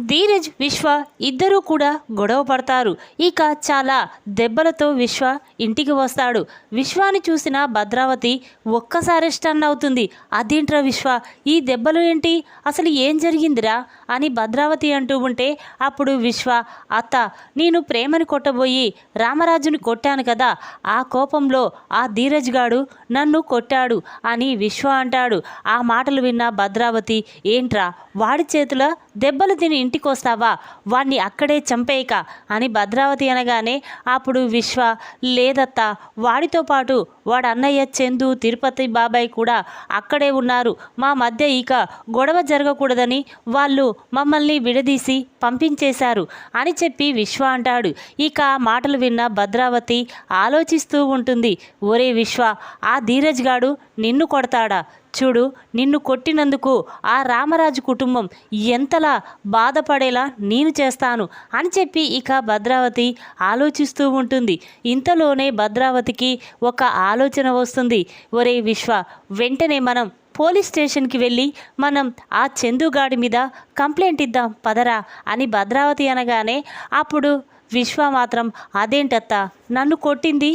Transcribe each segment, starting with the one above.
ధీరజ్ విశ్వ ఇద్దరూ కూడా గొడవ పడతారు. ఇక చాలా దెబ్బలతో విశ్వ ఇంటికి వస్తాడు. విశ్వాని చూసిన భద్రావతి ఒక్కసారి స్టన్ అవుతుంది. అదేంట్రా విశ్వ ఈ దెబ్బలు ఏంటి? అసలు ఏం జరిగిందిరా? అని భద్రావతి అంటూ ఉంటే అప్పుడు విశ్వ అత్త నేను ప్రేమని కొట్టబోయి రామరాజుని కొట్టాను కదా. ఆ కోపంలో ఆ ధీరజ్ గాడు నన్ను కొట్టాడు అని విశ్వ అంటాడు. ఆ మాటలు విన్న భద్రావతి ఏంట్రా వాడి చేతుల దెబ్బలు తిని ఇంటికి వస్తావా వాణ్ణి అక్కడే చంపేయక అని భద్రావతి అనగానే అప్పుడు విశ్వ లేదత్తా వాడితో పాటు వాడు అన్నయ్య చందు తిరుపతి బాబాయ్ కూడా అక్కడే ఉన్నారు. మా మధ్య ఇక గొడవ జరగకూడదని వాళ్ళు మమ్మల్ని విడదీసి పంపించేశారు అని చెప్పి విశ్వ అంటాడు. ఇక మాటలు విన్న భద్రావతి ఆలోచిస్తూ ఉంటుంది. ఒరే విశ్వ ఆ ధీరజ్ గాడు నిన్ను కొడతాడా? చూడు నిన్ను కొట్టినందుకు ఆ రామరాజు కుటుంబం ఎంతలా బాధపడేలా నేను చేస్తాను అని చెప్పి ఇక భద్రావతి ఆలోచిస్తూ ఉంటుంది. ఇంతలోనే భద్రావతికి ఒక ఆలోచన వస్తుంది. ఒరే విశ్వ వెంటనే మనం పోలీస్ స్టేషన్కి వెళ్ళి మనం ఆ చందుగాడి మీద కంప్లైంట్ ఇద్దాం పదరా అని భద్రావతి అనగానే అప్పుడు విశ్వ మాత్రం అదేంటత్తా నన్ను కొట్టింది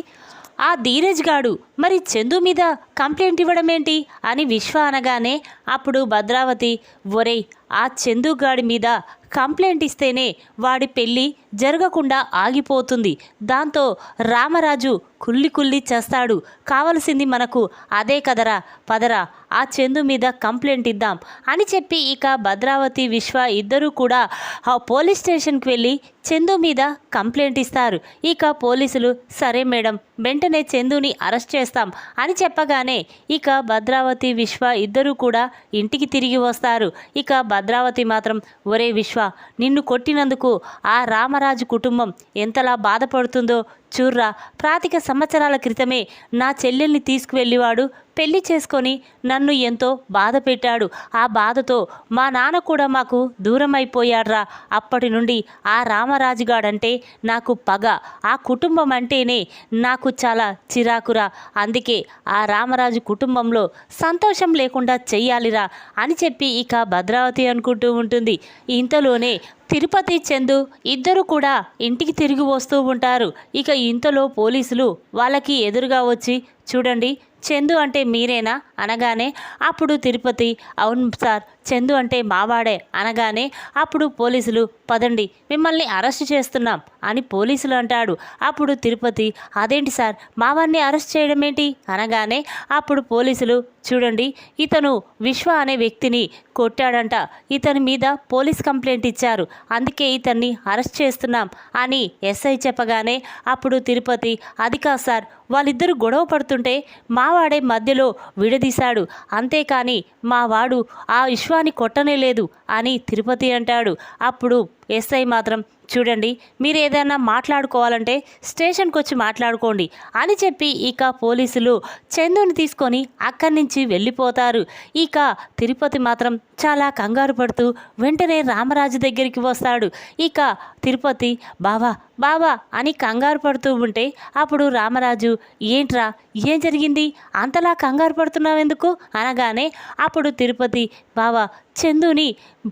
ఆ ధీరజ్ గాడు. మరి చందు మీద కంప్లైంట్ ఇవ్వడం ఏంటి అని విశ్వ అనగానే అప్పుడు భద్రావతి ఒరేయ్ ఆ చందు గాడి మీద కంప్లైంట్ ఇస్తేనే వాడి పెళ్ళి జరగకుండా ఆగిపోతుంది. దాంతో రామరాజు కుల్లి కుల్లి చేస్తాడు. కావలసింది మనకు అదే కదరా పదరా ఆ చందు మీద కంప్లైంట్ ఇద్దాం అని చెప్పి ఇక భద్రావతి విశ్వ ఇద్దరూ కూడా ఆ పోలీస్ స్టేషన్కి వెళ్ళి చందు మీద కంప్లైంట్ ఇస్తారు. ఇక పోలీసులు సరే మేడం వెంటనే చందుని అరెస్ట్ చేస్తాం అని చెప్పగానే ఇక భద్రావతి విశ్వ ఇద్దరూ కూడా ఇంటికి తిరిగి వస్తారు. ఇక భద్రావతి మాత్రం ఒరే విశ్వ నిన్ను కొట్టినందుకు ఆ మహారాజు కుటుంబం ఎంతలా బాధపడుతుందో చూర్రా ప్రాతిక సంవత్సరాల క్రితమే నా చెల్లెల్ని తీసుకువెళ్ళివాడు. పెళ్ళి చేసుకొని నన్ను ఎంతో బాధ పెట్టాడు. ఆ బాధతో మా నాన్న కూడా మాకు దూరం అయిపోయాడ్రా అప్పటి నుండి ఆ రామరాజుగాడంటే నాకు పగ. ఆ కుటుంబం అంటేనే నాకు చాలా చిరాకురా. అందుకే ఆ రామరాజు కుటుంబంలో సంతోషం లేకుండా చెయ్యాలిరా అని చెప్పి ఇక భద్రావతి అనుకుంటూ ఉంటుంది. ఇంతలోనే తిరుపతి చందు ఇద్దరు కూడా ఇంటికి తిరిగి వస్తూ ఉంటారు. ఇక ఇంతలో పోలీసులు వాళ్ళకి ఎదురుగా వచ్చి చూడండి చందు అంటే మీరేనా? అనగానే అప్పుడు తిరుపతి అవును సార్ చందు అంటే మావాడే అనగానే అప్పుడు పోలీసులు పదండి మిమ్మల్ని అరెస్ట్ చేస్తున్నాం అని పోలీసులు అంటాడు. అప్పుడు తిరుపతి అదేంటి సార్ మావాన్ని అరెస్ట్ చేయడం ఏంటి అనగానే అప్పుడు పోలీసులు చూడండి ఇతను విశ్వ అనే వ్యక్తిని కొట్టాడంట. ఇతని మీద పోలీస్ కంప్లైంట్ ఇచ్చారు. అందుకే ఇతన్ని అరెస్ట్ చేస్తున్నాం అని ఎస్ఐ చెప్పగానే అప్పుడు తిరుపతి అది కాదు సార్ వాళ్ళిద్దరూ గొడవ పడుతుంటే మావాడే మధ్యలో విడదీశాడు. అంతేకాని మావాడు ఆ విశ్వ విశ్వాన్ని కొట్టనే లేదు అని తిరుపతి అంటాడు. అప్పుడు ఎస్ఐ మాత్రం చూడండి మీరు ఏదైనా మాట్లాడుకోవాలంటే స్టేషన్కి వచ్చి మాట్లాడుకోండి అని చెప్పి ఇక పోలీసులు చందుని తీసుకొని అక్కడి నుంచి వెళ్ళిపోతారు. ఇక తిరుపతి మాత్రం చాలా కంగారు పడుతూ వెంటనే రామరాజు దగ్గరికి వస్తాడు. ఇక తిరుపతి బావా బావా అని కంగారు పడుతూ ఉంటే అప్పుడు రామరాజు ఏంట్రా ఏం జరిగింది? అంతలా కంగారు పడుతున్నావెందుకు? అనగానే అప్పుడు తిరుపతి బావా చందుని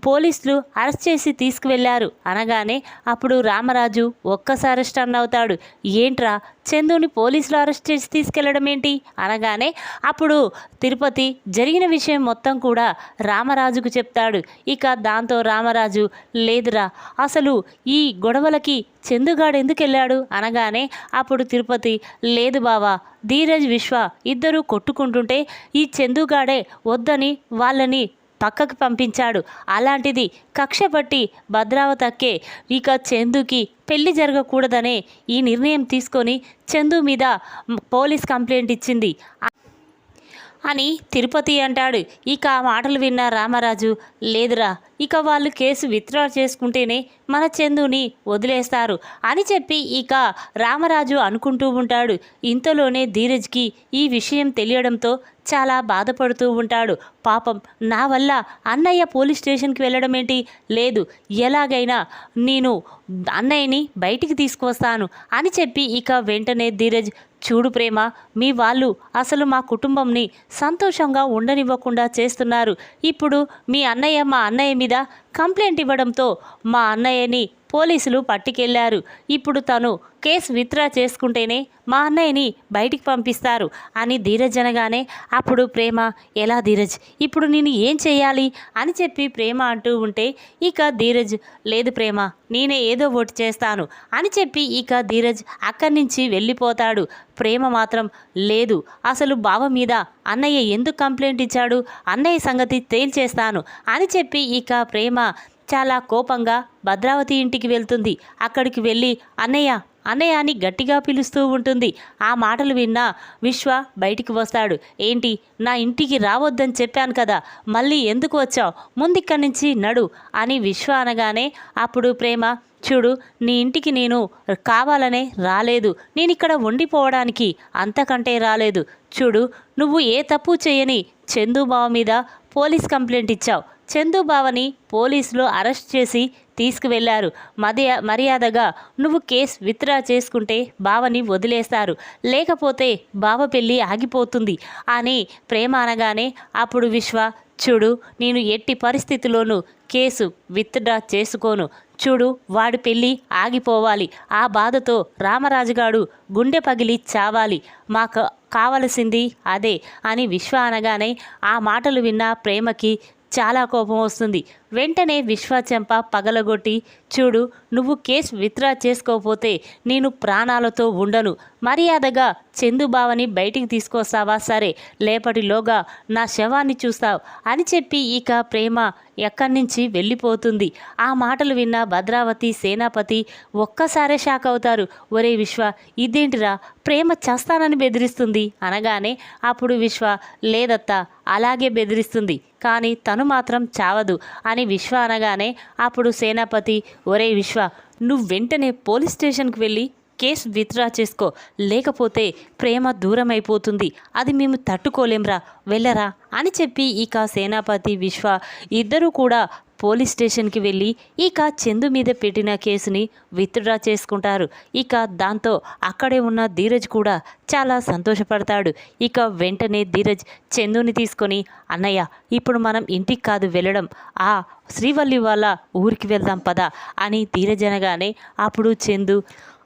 పోలీసులు అరెస్ట్ చేసి తీసుకువెళ్ళారు అనగానే అప్పుడు రామరాజు ఒక్కసారి స్టన్ అవుతాడు. ఏంట్రా చందుని పోలీసులు అరెస్ట్ చేసి తీసుకెళ్ళడం ఏంటి అనగానే అప్పుడు తిరుపతి జరిగిన విషయం మొత్తం కూడా రామరాజుకు చెప్తాడు. ఇక దాంతో రామరాజు లేదురా అసలు ఈ గొడవలకి చందుగాడు ఎందుకు వెళ్ళాడు అనగానే అప్పుడు తిరుపతి లేదు బావా ధీరజ్ విశ్వ ఇద్దరూ కొట్టుకుంటుంటే ఈ చందుగాడే వద్దని వాళ్ళని పక్కకు పంపించాడు. అలాంటిది కక్ష పట్టి భద్రావతక్కే ఇక చందుకి పెళ్ళి జరగకూడదనే ఈ నిర్ణయం తీసుకొని చందు మీద పోలీస్ కంప్లైంట్ ఇచ్చింది. అని తిరుపతి అంటాడు. ఇక ఆ మాటలు విన్న రామరాజు లేదురా ఇక వాళ్ళు కేసు విత్డ్రా చేసుకుంటేనే మన చందుని వదిలేస్తారు అని చెప్పి ఇక రామరాజు అనుకుంటూ ఉంటాడు. ఇంతలోనే ధీరజ్కి ఈ విషయం తెలియడంతో చాలా బాధపడుతూ ఉంటాడు. పాపం నా వల్ల అన్నయ్య పోలీస్ స్టేషన్కి వెళ్ళడం ఏంటి? లేదు. ఎలాగైనా నేను అన్నయ్యని బయటికి తీసుకువస్తాను అని చెప్పి ఇక వెంటనే ధీరజ్ చూడు ప్రేమ మీ వాళ్ళు అసలు మా కుటుంబంని సంతోషంగా ఉండనివ్వకుండా చేస్తున్నారు. ఇప్పుడు మీ అన్నయ్య మా అన్నయ్య మీద కంప్లైంట్ ఇవ్వడంతో మా అన్నయ్యని పోలీసులు పట్టుకెళ్ళారు. ఇప్పుడు తను కేసు విత్డ్రా చేసుకుంటేనే మా అన్నయ్యని బయటికి పంపిస్తారు అని ధీరజ్ అనగానే అప్పుడు ప్రేమ ఎలా ధీరజ్? ఇప్పుడు నేను ఏం చేయాలి? అని చెప్పి ప్రేమ అంటూ ఉంటే ఇక ధీరజ్ లేదు ప్రేమ నేనే ఏదో ఒకటి చేస్తాను అని చెప్పి ఇక ధీరజ్ అక్కడి నుంచి వెళ్ళిపోతాడు. ప్రేమ మాత్రం లేదు అసలు బావ మీద అన్నయ్య ఎందుకు కంప్లైంట్ ఇచ్చాడు? అన్నయ్య సంగతి తేల్చేస్తాను అని చెప్పి ఇక ప్రేమ చాలా కోపంగా భద్రావతి ఇంటికి వెళ్తుంది. అక్కడికి వెళ్ళి అన్నయ్య అన్నయ్య అని గట్టిగా పిలుస్తూ ఉంటుంది. ఆ మాటలు విన్నా విశ్వ బయటికి వస్తాడు. ఏంటి నా ఇంటికి రావద్దని చెప్పాను కదా మళ్ళీ ఎందుకు వచ్చావు? ముందిక్కడి నుంచి నడు అని విశ్వ అనగానే అప్పుడు ప్రేమ చూడు నీ ఇంటికి నేను కావాలనే రాలేదు. నేను ఇక్కడ ఉండిపోవడానికి అంతకంటే రాలేదు. చూడు నువ్వు ఏ తప్పు చేయని చందుబావ మీద పోలీస్ కంప్లైంట్ ఇచ్చావు. చందుబావని పోలీసులు అరెస్ట్ చేసి తీసుకువెళ్ళారు. మర్యా మర్యాదగా నువ్వు కేసు విత్డ్రా చేసుకుంటే బావని వదిలేస్తారు. లేకపోతే బావ పెళ్ళి ఆగిపోతుంది. అని ప్రేమ అనగానే అప్పుడు విశ్వ చూడు నేను ఎట్టి పరిస్థితిలోనూ కేసు విత్డ్రా చేసుకోను. చూడు వాడి పెళ్ళి ఆగిపోవాలి. ఆ బాధతో రామరాజుగాడు గుండె పగిలి చావాలి. మాకు కావలసింది అదే అని విశ్వ అనగానే ఆ మాటలు విన్న ప్రేమకి చాలా కోపం వస్తుంది. వెంటనే విశ్వచెంప పగలగొట్టి చూడు నువ్వు కేసు విత్డ్రా చేసుకోకపోతే నేను ప్రాణాలతో ఉండను. మర్యాదగా చందుబావని బయటికి తీసుకొస్తావా? సరే లేపటిలోగా నా శవాన్ని చూస్తావు అని చెప్పి ఇక ప్రేమ ఎక్కడి నుంచి వెళ్ళిపోతుంది. ఆ మాటలు విన్న భద్రావతి సేనాపతి ఒక్కసారే షాక్ అవుతారు. ఒరే విశ్వ ఇదేంటిరా? ప్రేమ చేస్తానని బెదిరిస్తుంది అనగానే అప్పుడు విశ్వ లేదత్తా అలాగే బెదిరిస్తుంది. కానీ తను మాత్రం చావదు అని విశ్వ అనగానే అప్పుడు సేనాపతి ఒరే విశ్వ నువ్వు వెంటనే పోలీస్ స్టేషన్కి వెళ్ళి కేసు విత్డ్రా చేసుకో. లేకపోతే ప్రేమ దూరం అయిపోతుంది అది మేము తట్టుకోలేంరా. వెళ్ళరా. అని చెప్పి ఇక సేనాపతి విశ్వ ఇద్దరూ కూడా పోలీస్ స్టేషన్కి వెళ్ళి ఇక చందు మీద పెట్టిన కేసుని విత్డ్రా చేసుకుంటారు. ఇక దాంతో అక్కడే ఉన్న ధీరజ్ కూడా చాలా సంతోషపడతాడు. ఇక వెంటనే ధీరజ్ చందుని తీసుకొని అన్నయ్య ఇప్పుడు మనం ఇంటికి కాదు వెళ్ళడం. ఆ శ్రీవల్లి వాళ్ళ ఊరికి వెళ్దాం పదా అని ధీరజ్ అనగానే అప్పుడు చందు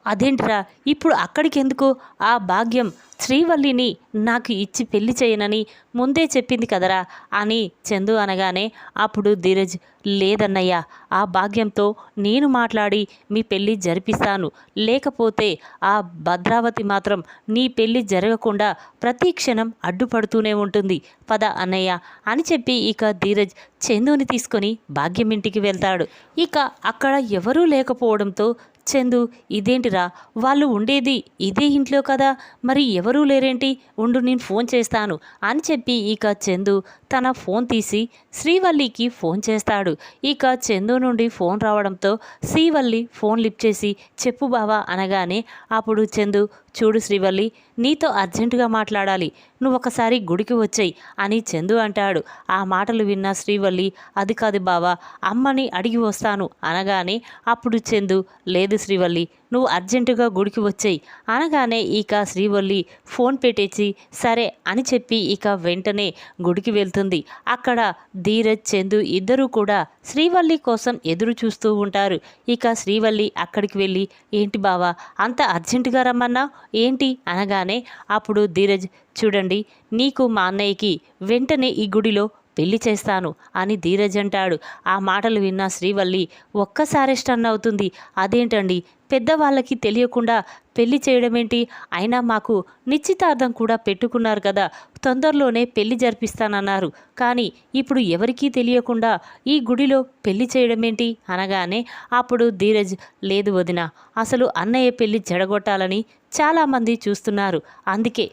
అదేంట్రా? ఇప్పుడు అక్కడికెందుకు? ఆ భాగ్యం శ్రీవల్లిని నాకు ఇచ్చి పెళ్ళి చేయనని ముందే చెప్పింది కదరా అని చందు అనగానే అప్పుడు ధీరజ్ లేదన్నయ్య ఆ భాగ్యంతో నేను మాట్లాడి మీ పెళ్ళి జరిపిస్తాను. లేకపోతే ఆ భద్రావతి మాత్రం నీ పెళ్ళి జరగకుండా ప్రతి క్షణం అడ్డుపడుతూనే ఉంటుంది. పద అన్నయ్య అని చెప్పి ఇక ధీరజ్ చందుని తీసుకొని భాగ్యం ఇంటికి వెళ్తాడు. ఇక అక్కడ ఎవరూ లేకపోవడంతో చందు ఇదేంటిరా? వాళ్ళు ఉండేది ఇదే ఇంట్లో కదా? మరి ఎవరూ లేరేంటి? ఉండు నేను ఫోన్ చేస్తాను అని చెప్పి ఇక చందు తన ఫోన్ తీసి శ్రీవల్లికి ఫోన్ చేస్తాడు. ఇక చందు నుండి ఫోన్ రావడంతో శ్రీవల్లి ఫోన్ లిఫ్ట్ చేసి చెప్పు బావా అనగానే అప్పుడు చందు చూడు శ్రీవల్లి నీతో అర్జెంటుగా మాట్లాడాలి. నువ్వు ఒకసారి గుడికి వచ్చాయి అని చందు అంటాడు. ఆ మాటలు విన్న శ్రీవల్లి అది కాదు బావా అమ్మని అడిగి వస్తాను అనగానే అప్పుడు చందు లేదు శ్రీవల్లి నువ్వు అర్జెంటుగా గుడికి వచ్చాయి. అనగానే ఇక శ్రీవల్లి ఫోన్ పెట్టేసి సరే అని చెప్పి ఇక వెంటనే గుడికి వెళ్తుంది. అక్కడ ధీరజ్ చందు ఇద్దరూ కూడా శ్రీవల్లి కోసం ఎదురు చూస్తూ ఉంటారు. ఇక శ్రీవల్లి అక్కడికి వెళ్ళి ఏంటి బావా అంత అర్జెంటుగా రమ్మన్నా ఏంటి? అనగానే అప్పుడు ధీరజ్ చూడండి నీకు మా అన్నయ్యకి వెంటనే ఈ గుడిలో పెళ్ళి చేస్తాను అని ధీరజ్ అంటాడు. ఆ మాటలు విన్న శ్రీవల్లి ఒక్కసారి స్టన్ అవుతుంది. అదేంటండి? పెద్దవాళ్ళకి తెలియకుండా పెళ్ళి చేయడమేంటి? అయినా మాకు నిశ్చితార్థం కూడా పెట్టుకున్నారు కదా. తొందరలోనే పెళ్ళి జరిపిస్తానన్నారు. కానీ ఇప్పుడు ఎవరికీ తెలియకుండా ఈ గుడిలో పెళ్ళి చేయడమేంటి? అనగానే అప్పుడు ధీరజ్ లేదు వదిన అసలు అన్నయ్య పెళ్ళి జడగొట్టాలని చాలామంది చూస్తున్నారు. అందుకే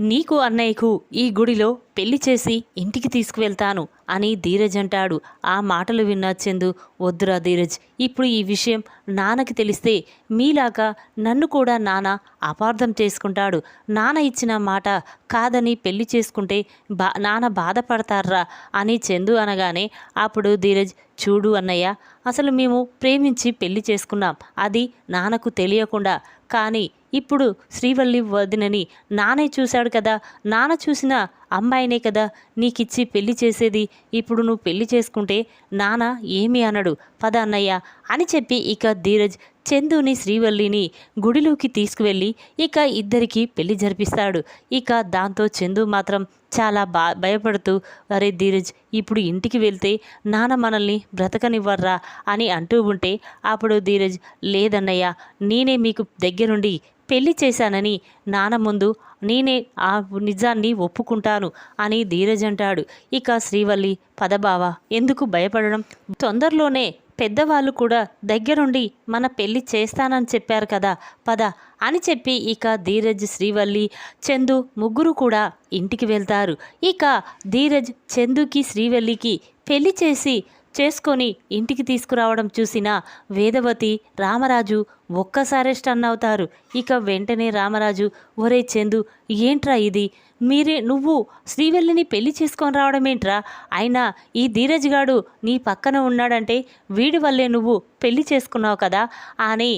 నీకు అన్నయ్యకు ఈ గుడిలో పెళ్ళి చేసి ఇంటికి తీసుకువెళ్తాను అని ధీరజ్ అంటాడు. ఆ మాటలు విన్న చందు వద్దురా ధీరజ్ ఇప్పుడు ఈ విషయం నాన్నకి తెలిస్తే మీలాగా నన్ను కూడా నాన్న అపార్థం చేసుకుంటాడు. నాన్న ఇచ్చిన మాట కాదని పెళ్ళి చేసుకుంటే బా నాన్న బాధపడతారా అని చందు అనగానే అప్పుడు ధీరజ్ చూడు అన్నయ్య అసలు మేము ప్రేమించి పెళ్ళి చేసుకున్నాం. అది నాన్నకు తెలియకుండా. కానీ ఇప్పుడు శ్రీవల్లి వదినని నానే చూశాడు కదా. నాన్న చూసిన అమ్మాయినే కదా నీకిచ్చి పెళ్ళి చేసేది. ఇప్పుడు నువ్వు పెళ్ళి చేసుకుంటే నాన్న ఏమి అనడు. పద అన్నయ్య అని చెప్పి ఇక ధీరజ్ చందుని శ్రీవల్లిని గుడిలోకి తీసుకువెళ్ళి ఇక ఇద్దరికి పెళ్ళి జరిపిస్తాడు. ఇక దాంతో చందు మాత్రం చాలా బా భయపడుతూ అరే ధీరజ్ ఇప్పుడు ఇంటికి వెళ్తే నాన్న మనల్ని బ్రతకనివ్వర్రా అని అంటూ ఉంటే అప్పుడు ధీరజ్ లేదన్నయ్య నేనే మీకు దగ్గరుండి పెళ్ళి చేశానని నాన్న ముందు నేనే ఆ నిజాన్ని ఒప్పుకుంటాను అని ధీరజ్ అంటాడు. ఇక శ్రీవల్లి పదబావ ఎందుకు భయపడడం? తొందరలోనే పెద్దవాళ్ళు కూడా దగ్గరుండి మన పెళ్ళి చేస్తానని చెప్పారు కదా పద అని చెప్పి ఇక ధీరజ్ శ్రీవల్లి చందు ముగ్గురు కూడా ఇంటికి వెళ్తారు. ఇక ధీరజ్ చందుకి శ్రీవల్లికి పెళ్ళి చేసి చేసుకొని ఇంటికి తీసుకురావడం చూసిన వేదవతి రామరాజు ఒక్కసారే స్టన్ అవుతారు ఇక వెంటనే రామరాజు ఒరే చందు ఏంట్రా ఇది? మీరే నువ్వు శ్రీవెల్లిని పెళ్ళి చేసుకొని రావడం ఏంట్రా? అయినా ఈ ధీరజ్ గాడు నీ పక్కన ఉన్నాడంటే వీడి వల్లే నువ్వు పెళ్ళి చేసుకున్నావు కదా? అని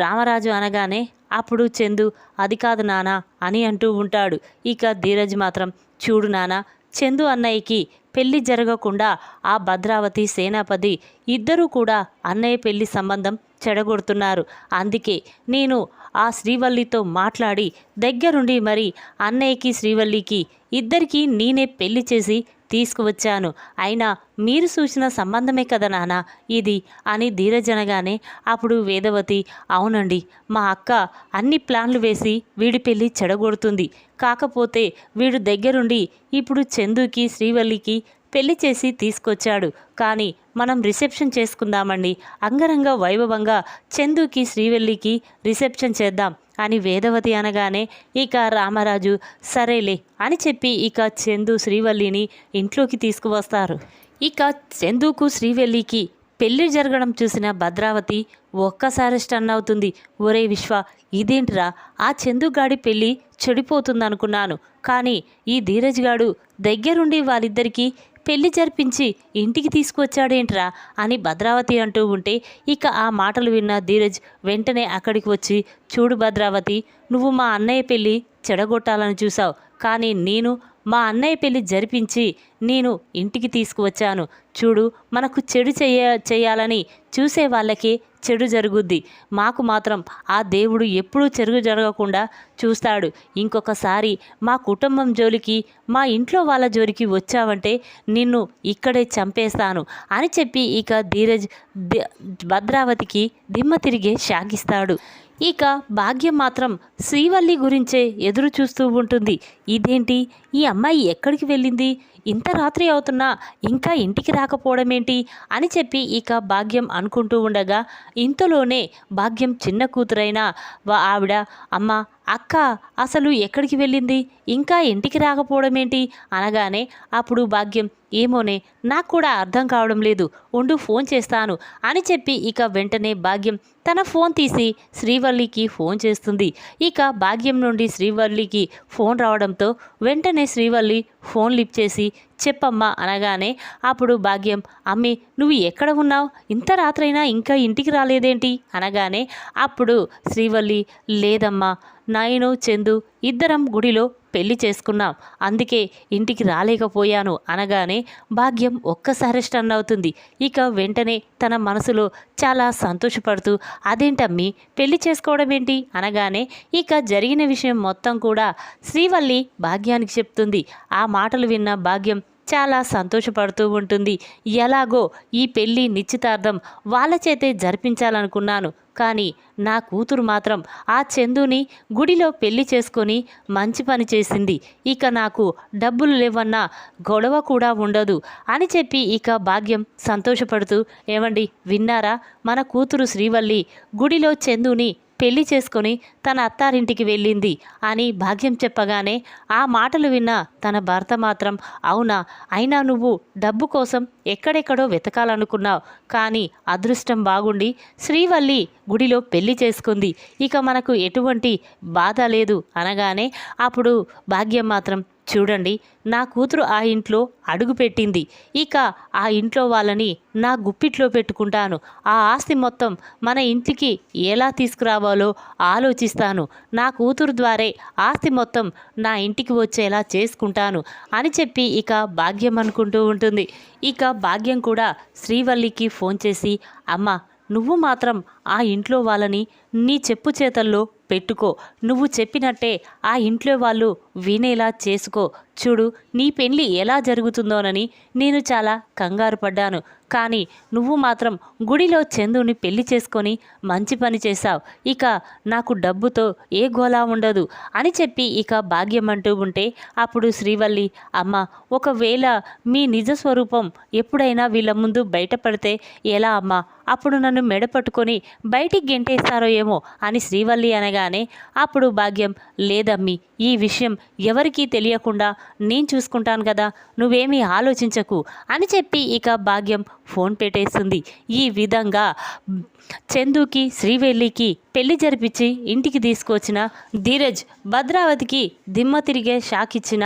రామరాజు అనగానే అప్పుడు చందు అది కాదు నానా అని అంటూ ఉంటాడు. ఇక ధీరజ్ మాత్రం చూడు నానా చందు అన్నయ్యకి పెళ్ళి జరగకుండా ఆ భద్రావతి సేనాపతి ఇద్దరూ కూడా అన్నయ్య పెళ్ళి సంబంధం చెడగొడుతున్నారు. అందుకే నేను ఆ శ్రీవల్లితో మాట్లాడి దగ్గరుండి మరి అన్నయ్యకి శ్రీవల్లికి ఇద్దరికీ నేనే పెళ్ళి చేసి తీసుకువచ్చాను. అయినా మీరు చూసిన సంబంధమే కదా నాన్న? ఇది అని ధీరజనగానే అప్పుడు వేదవతి అవునండి మా అక్క అన్ని ప్లాన్లు వేసి వీడి పెళ్ళి చెడగొడుతుంది. కాకపోతే వీడు దగ్గరుండి ఇప్పుడు చందుకి శ్రీవల్లికి పెళ్ళి చేసి తీసుకొచ్చాడు. కానీ మనం రిసెప్షన్ చేసుకుందామండి. అంగరంగ వైభవంగా చందుకి శ్రీవల్లికి రిసెప్షన్ చేద్దాం. అని వేదవతి అనగానే ఇక రామరాజు సరేలే అని చెప్పి ఇక చందు శ్రీవల్లిని ఇంట్లోకి తీసుకువస్తారు. ఇక చందుకు శ్రీవల్లికి పెళ్ళి జరగడం చూసిన భద్రావతి ఒక్కసారి స్టన్ అవుతుంది. ఒరే విశ్వ ఇదేంటిరా? ఆ చందుగాడి పెళ్ళి చెడిపోతుందనుకున్నాను. కానీ ఈ ధీరజ్ గాడు దగ్గరుండి వాళ్ళిద్దరికీ పెళ్ళి జరిపించి ఇంటికి తీసుకువచ్చాడేంట్రా అని భద్రావతి అంటూ ఉంటే ఇక ఆ మాటలు విన్న ధీరజ్ వెంటనే అక్కడికి వచ్చి చూడు భద్రావతి నువ్వు మా అన్నయ్య పెళ్ళి చెడగొట్టాలని చూసావు కానీ నేను మా అన్నయ్య పెళ్ళి జరిపించి నేను ఇంటికి తీసుకువచ్చాను. చూడు మనకు చెడు చేయ చేయాలని చూసే వాళ్ళకే చెడు జరుగుద్ది. మాకు మాత్రం ఆ దేవుడు ఎప్పుడూ చెరుగు జరగకుండా చూస్తాడు. ఇంకొకసారి మా కుటుంబం జోలికి మా ఇంట్లో వాళ్ళ జోలికి వచ్చావంటే నిన్ను ఇక్కడే చంపేస్తాను అని చెప్పి ఇక ధీరజ్ భద్రావతికి దిమ్మ తిరిగే శాగిస్తాడు ఇక భాగ్యం మాత్రం శ్రీవల్లి గురించే ఎదురు చూస్తూ ఉంటుంది. ఇదేంటి? ఈ అమ్మాయి ఎక్కడికి వెళ్ళింది? ఇంత రాత్రి అవుతున్నా ఇంకా ఇంటికి రాకపోవడం ఏంటి అని చెప్పి ఇక భాగ్యం అనుకుంటూ ఉండగా ఇంతలోనే భాగ్యం చిన్న కూతురైన వా- ఆవిడ అమ్మ అక్క అసలు ఎక్కడికి వెళ్ళింది? ఇంకా ఇంటికి రాకపోవడం ఏంటి అనగానే అప్పుడు భాగ్యం ఏమోనే నాకు కూడా అర్థం కావడం లేదు. ఉండు ఫోన్ చేస్తాను అని చెప్పి ఇక వెంటనే భాగ్యం తన ఫోన్ తీసి శ్రీవల్లికి ఫోన్ చేస్తుంది. ఇక భాగ్యం నుండి శ్రీవల్లికి ఫోన్ రావడంతో వెంటనే శ్రీవల్లి ఫోన్ లిఫ్ట్ చేసి చెప్పమ్మా అనగానే అప్పుడు భాగ్యం అమ్మి నువ్వు ఎక్కడ ఉన్నావు? ఇంత రాత్రైనా ఇంకా ఇంటికి రాలేదేంటి? అనగానే అప్పుడు శ్రీవల్లి లేదమ్మా నాయను చందు ఇద్దరం గుడిలో పెళ్ళి చేసుకున్నాం. అందుకే ఇంటికి రాలేకపోయాను అనగానే భాగ్యం ఒక్కసారి స్టన్ అవుతుంది. ఇక వెంటనే తన మనసులో చాలా సంతోషపడుతూ అదేంటమ్మి పెళ్ళి చేసుకోవడం ఏంటి? అనగానే ఇక జరిగిన విషయం మొత్తం కూడా శ్రీవల్లి భాగ్యానికి చెప్తుంది. ఆ మాటలు విన్న భాగ్యం చాలా సంతోషపడుతూ ఉంటుంది. ఎలాగో ఈ పెళ్ళి నిశ్చితార్థం వాళ్ళ చేతే జరిపించాలనుకున్నాను. కానీ నా కూతురు మాత్రం ఆ చందుని గుడిలో పెళ్ళి చేసుకొని మంచి పని చేసింది. ఇక నాకు డబ్బులు లేవన్నా గొడవ కూడా ఉండదు అని చెప్పి ఇక భాగ్యం సంతోషపడుతూ ఏమండి విన్నారా? మన కూతురు శ్రీవల్లి గుడిలో చందుని పెళ్ళి చేసుకొని తన అత్తారింటికి వెళ్ళింది అని భాగ్యం చెప్పగానే ఆ మాటలు విన్న తన భర్త మాత్రం అవునా అయినా నువ్వు డబ్బు కోసం ఎక్కడెక్కడో వెతకాలనుకున్నావు కానీ అదృష్టం బాగుండి శ్రీవల్లి గుడిలో పెళ్ళి చేసుకుంది. ఇక మనకు ఎటువంటి బాధ లేదు అనగానే అప్పుడు భాగ్యం మాత్రం చూడండి నా కూతురు ఆ ఇంట్లో అడుగుపెట్టింది ఇక ఆ ఇంట్లో వాళ్ళని నా గుప్పిట్లో పెట్టుకుంటాను. ఆ ఆస్తి మొత్తం మన ఇంటికి ఎలా తీసుకురావాలో ఆలోచిస్తాను. నా కూతురు ద్వారే ఆస్తి మొత్తం నా ఇంటికి వచ్చేలా చేసుకుంటాను అని చెప్పి ఇక భాగ్యం అనుకుంటూ ఉంటుంది. ఇక భాగ్యం కూడా శ్రీవల్లికి ఫోన్ చేసి అమ్మ నువ్వు మాత్రం ఆ ఇంట్లో వాళ్ళని నీ చెప్పు చేతల్లో పెట్టుకో. నువ్వు చెప్పినట్టే ఆ ఇంట్లో వాళ్ళు వినేలా చేసుకో. చూడు నీ పెళ్ళి ఎలా జరుగుతుందోనని నేను చాలా కంగారు పడ్డాను. కానీ నువ్వు మాత్రం గుడిలో చందుని పెళ్ళి చేసుకొని మంచి పని చేశావు. ఇక నాకు డబ్బుతో ఏ గోలా ఉండదు అని చెప్పి ఇక భాగ్యం అంటూ ఉంటే అప్పుడు శ్రీవల్లి అమ్మ ఒకవేళ మీ నిజ స్వరూపం ఎప్పుడైనా వీళ్ళ ముందు బయటపడితే ఎలా అమ్మా? అప్పుడు నన్ను మెడపట్టుకొని బయటికి గెంటేస్తారో ఏమో అని శ్రీవల్లి అనగానే అప్పుడు భాగ్యం లేదమ్మి ఈ విషయం ఎవరికీ తెలియకుండా నేను చూసుకుంటాను కదా నువ్వేమీ ఆలోచించకు అని చెప్పి ఇక భాగ్యం ఫోన్ పెట్టేస్తుంది. ఈ విధంగా చందుకి శ్రీవెల్లికి పెళ్ళి జరిపించి ఇంటికి తీసుకొచ్చిన ధీరజ్ భద్రావతికి దిమ్మ తిరిగే షాక్ ఇచ్చిన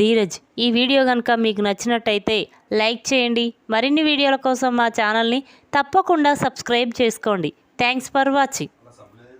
ధీరజ్. ఈ వీడియో కనుక మీకు నచ్చినట్టయితే లైక్ చేయండి. మరిన్ని వీడియోల కోసం మా ఛానల్ని తప్పకుండా సబ్స్క్రైబ్ చేసుకోండి. Thanks for watching.